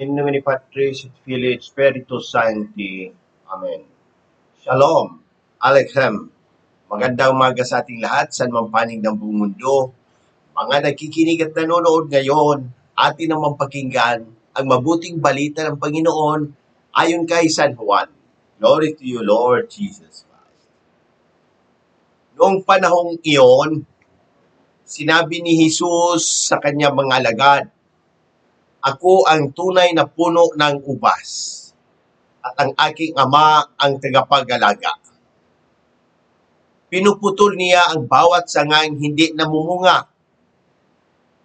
In nomine Patris et Filii et Spiritus Sancti. Amen. Shalom. Alechem. Magandang umaga sa ating lahat sa mang panig ng buong mundo. Mga nakikinig at nanonood ngayon, atin namang pakinggan ang mabuting balita ng Panginoon ayon kay San Juan. Glory to you, Lord Jesus Christ. Noong panahong iyon, sinabi ni Jesus sa kanyang mga alagad, Ako ang tunay na puno ng ubas, at ang aking ama ang tagapag-alaga. Pinuputol niya ang bawat sangang hindi namumunga,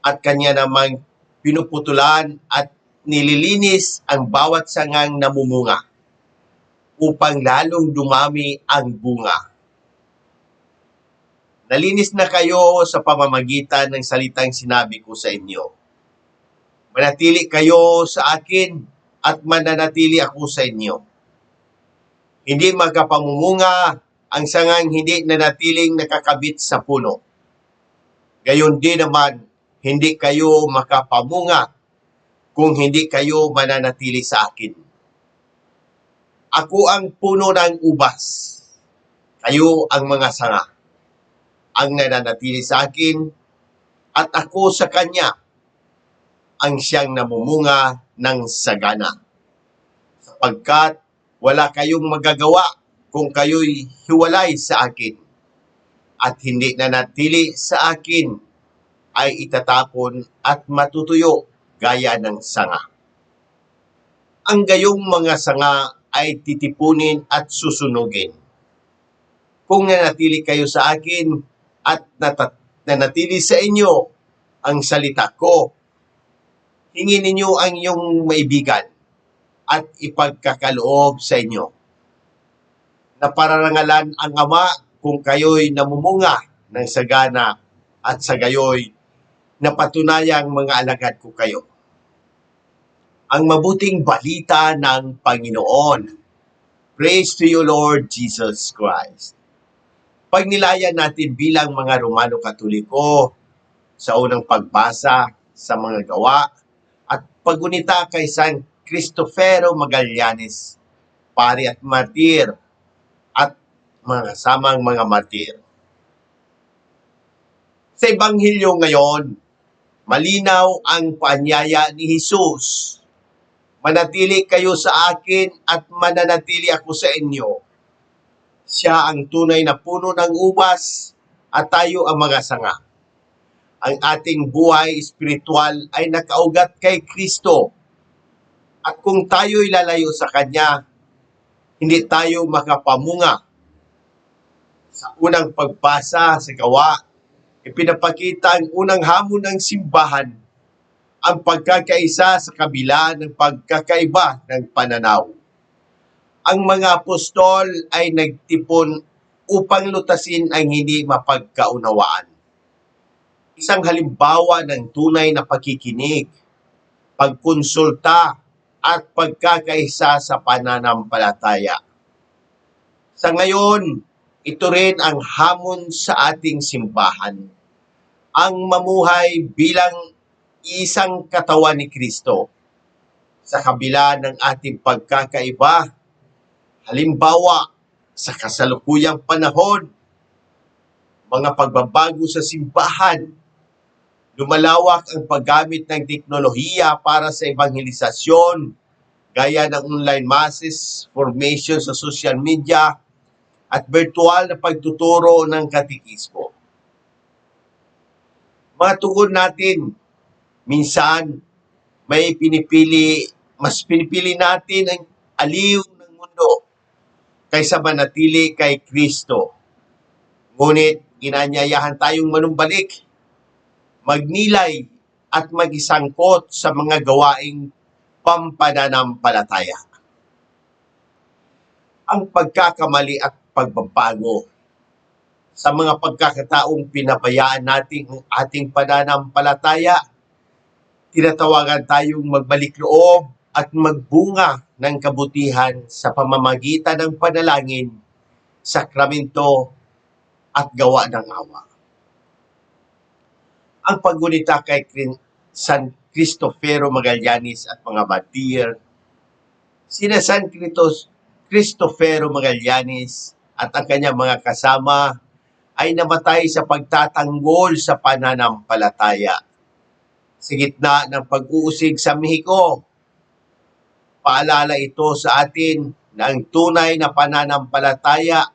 at kanya namang pinuputulan at nililinis ang bawat sangang namumunga upang lalong dumami ang bunga. Nalinis na kayo sa pamamagitan ng salitang sinabi ko sa inyo. Manatili kayo sa akin at mananatili ako sa inyo. Hindi magkapamumunga ang sangang hindi nanatiling nakakabit sa puno. Gayon din naman, hindi kayo makapamunga kung hindi kayo mananatili sa akin. Ako ang puno ng ubas. Kayo ang mga sanga. Ang nananatili sa akin at ako sa kanya ang siyang namumunga ng sagana. Sapagkat wala kayong magagawa kung kayo'y hiwalay sa akin at hindi nanatili sa akin ay itatapon at matutuyo gaya ng sanga. Ang gayong mga sanga ay titipunin at susunugin. Kung nanatili kayo sa akin at nanatili sa inyo ang salita ko, hingin ninyo ang iyong maibigan at ipagkakaloob sa inyo. Napararangalan ang Ama kung kayo'y namumunga ng sagana at sa gayoy napatunayang mga alagad ko kayo. Ang mabuting balita ng Panginoon. Praise to you, Lord Jesus Christ. Pagnilayan natin bilang mga Romano Katoliko sa unang pagbasa sa mga gawa at pagunita kay San Cristofero Magallanes, pari at martir at mga kasamang mga martir. Sa Ebanghelyo ngayon, malinaw ang paanyaya ni Jesus. Manatili kayo sa akin at mananatili ako sa inyo. Siya ang tunay na puno ng ubas at tayo ang mga sanga. Ang ating buhay espiritual ay nakaugat kay Kristo. At kung tayo'y lalayo sa Kanya, hindi tayo makapamunga. Sa unang pagbasa sa gawa, ipinapakita ang unang hamon ng simbahan, ang pagkakaisa sa kabila ng pagkakaiba ng pananaw. Ang mga apostol ay nagtipon upang lutasin ang hindi mapagkaunawaan. Isang halimbawa ng tunay na pakikinig, pagkonsulta at pagkakaisa sa pananampalataya. Sa ngayon, ito rin ang hamon sa ating simbahan. Ang mamuhay bilang isang katawan ni Kristo. Sa kabila ng ating pagkakaiba, halimbawa sa kasalukuyang panahon, mga pagbabago sa simbahan, lumalawak ang paggamit ng teknolohiya para sa evangelisasyon, gaya ng online masses, formation sa social media, at virtual na pagtuturo ng katikismo. Mga tugon natin, minsan may pinipili, mas pinipili natin ang aliw ng mundo kaysa manatili kay Kristo. Ngunit inanyayahan tayong manumbalik, magnilay at magisangkot sa mga gawaing pampananampalataya. Ang pagkakamali at pagbabago sa mga pagkakataong pinabayaan natin ang ating pananampalataya, tinatawagan tayong magbalik loob at magbunga ng kabutihan sa pamamagitan ng panalangin, sakramento at gawa ng awa. Ang paggunita kay San Cristofero Magallanes at mga batir. Sina San Critos, Cristofero Magallanes at ang kanyang mga kasama ay namatay sa pagtatanggol sa pananampalataya. Sa gitna ng pag-uusig sa Mexico, paalala ito sa atin na ang tunay na pananampalataya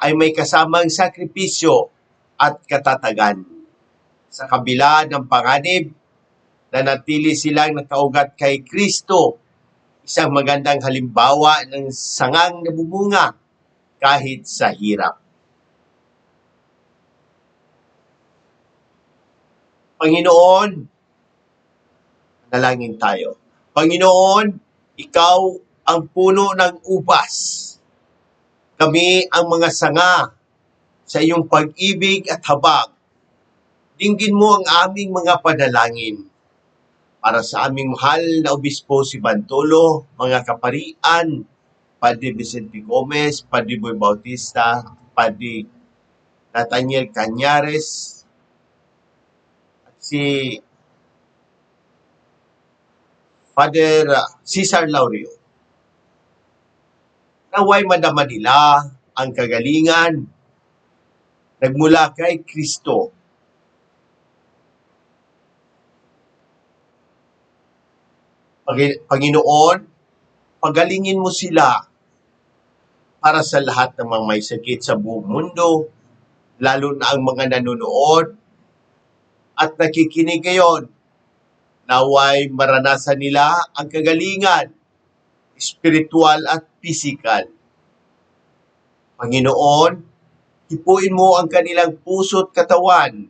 ay may kasamang sakripisyo at katatagan. Sa kabila ng panganib, nanatili silang nakaugat kay Kristo, isang magandang halimbawa ng sangang nabumunga kahit sa hirap. Panginoon, nalangin tayo. Panginoon, ikaw ang puno ng ubas. Kami ang mga sanga sa iyong pag-ibig at habag. Dinggin mo ang aming mga panalangin para sa aming mahal na obispo si Bantolo, mga kaparian, Padre Vicente Gomez, Padre Boy Bautista, Padre Nathaniel Cañares, at si Father Cesar Laurio. Naway madama nila ang kagalingan nagmula kay Kristo. Panginoon, pagalingin mo sila para sa lahat ng mga may sakit sa buong mundo, lalo na ang mga nanonood at nakikinig ngayon. Naway maranasan nila ang kagalingan, spiritual at physical. Panginoon, hipuin mo ang kanilang puso't katawan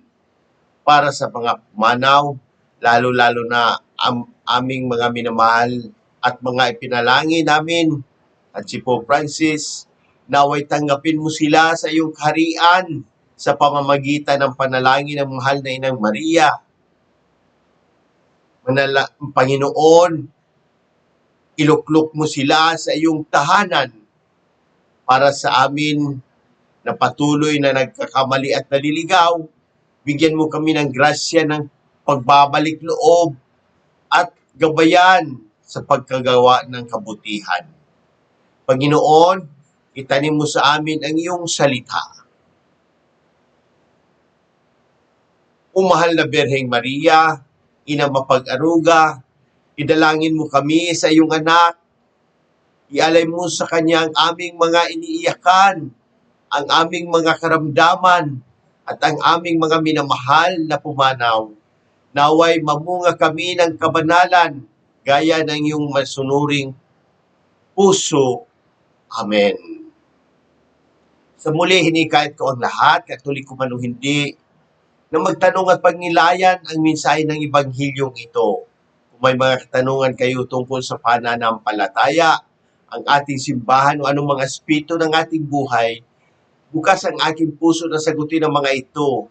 para sa mga manaw, lalo-lalo na ang aming mga minamahal at mga ipinalangin namin at si Pope Francis, naway tanggapin mo sila sa iyong kaharian sa pamamagitan ng panalangin ng mahal na Inang Maria. Manala, Panginoon, iluklok mo sila sa iyong tahanan para sa amin na patuloy na nagkakamali at naliligaw. Bigyan mo kami ng grasya ng pagbabalik loob at gabayan sa pagkagawa ng kabutihan. Panginoon, itanim mo sa amin ang iyong salita. O mahal na Birheng Maria, ina mapag-aruga, idalangin mo kami sa iyong anak, ialay mo sa kanya ang aming mga iniiyakan, ang aming mga karamdaman, at ang aming mga minamahal na pumanaw. Naway mamunga kami ng kabanalan, gaya ng iyong masunuring puso. Amen. Sa muli, hinikayat ko ang lahat, katulik ko man o hindi, na magtanong at pagnilayan ang mensahe ng Ebanghilyong ito. Kung may mga katanungan kayo tungkol sa pananampalataya, ang ating simbahan o anong mga espiritu ng ating buhay, bukas ang aking puso na sagutin ang mga ito.